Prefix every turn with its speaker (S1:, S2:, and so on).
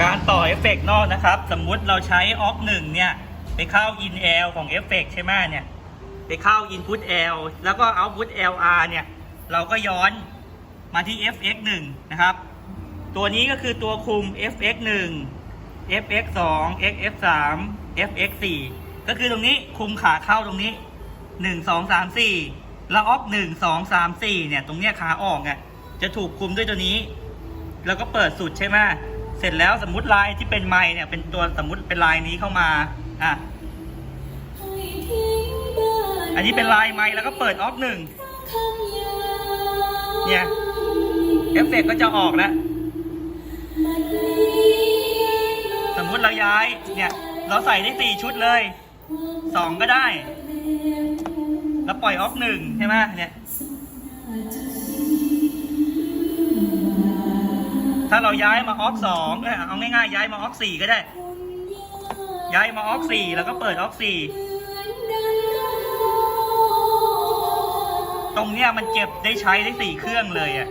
S1: การต่อเอฟเฟกต์นอกนะครับ สมมุติเราใช้ออฟหนึ่งเนี่ย ไปเข้า in L ของเอฟเฟกต์ใช่ไหมเนี่ย ไปเข้า input L แล้วก็ output LR เนี่ย เราก็ย้อนมาที่ fx 1นะครับ ตัวนี้ก็คือตัวคุม fx 1 fx 2 xf 3 fx 4ก็คือตรงนี้คุมขาเข้าตรงนี้ 1 2 3 4 แล้วออฟ1 2 3 4เนี่ย ตรงเนี้ยขาออกอะจะถูกคุมด้วยตัวนี้ แล้วก็เปิดสุดใช่ไหม เสร็จแล้วสมมุติลายที่เป็นไม้เนี่ย เป็นตัวสมมุติเป็นลายนี้เข้ามาอะอันนี้เป็นลายไม้แล้วก็เปิดออฟหนึ่งเนี่ยเอฟเฟกต์ก็จะออกแล้วสมมุติเราย้ายเนี่ย เราใส่ได้สี่ชุดเลยสองก็ได้ แล้วปล่อยออฟหนึ่งใช่ไหมเนี่ย ถ้าเราย้ายมาออฟสองเอ้ยเอาง่ายๆย้ายมาออฟสี่ก็ได้ ย้ายมาออฟสี่แล้วก็เปิดออฟสี่ตรงเนี้ยมันเก็บได้ใช้ได้สี่เครื่องเลยอะ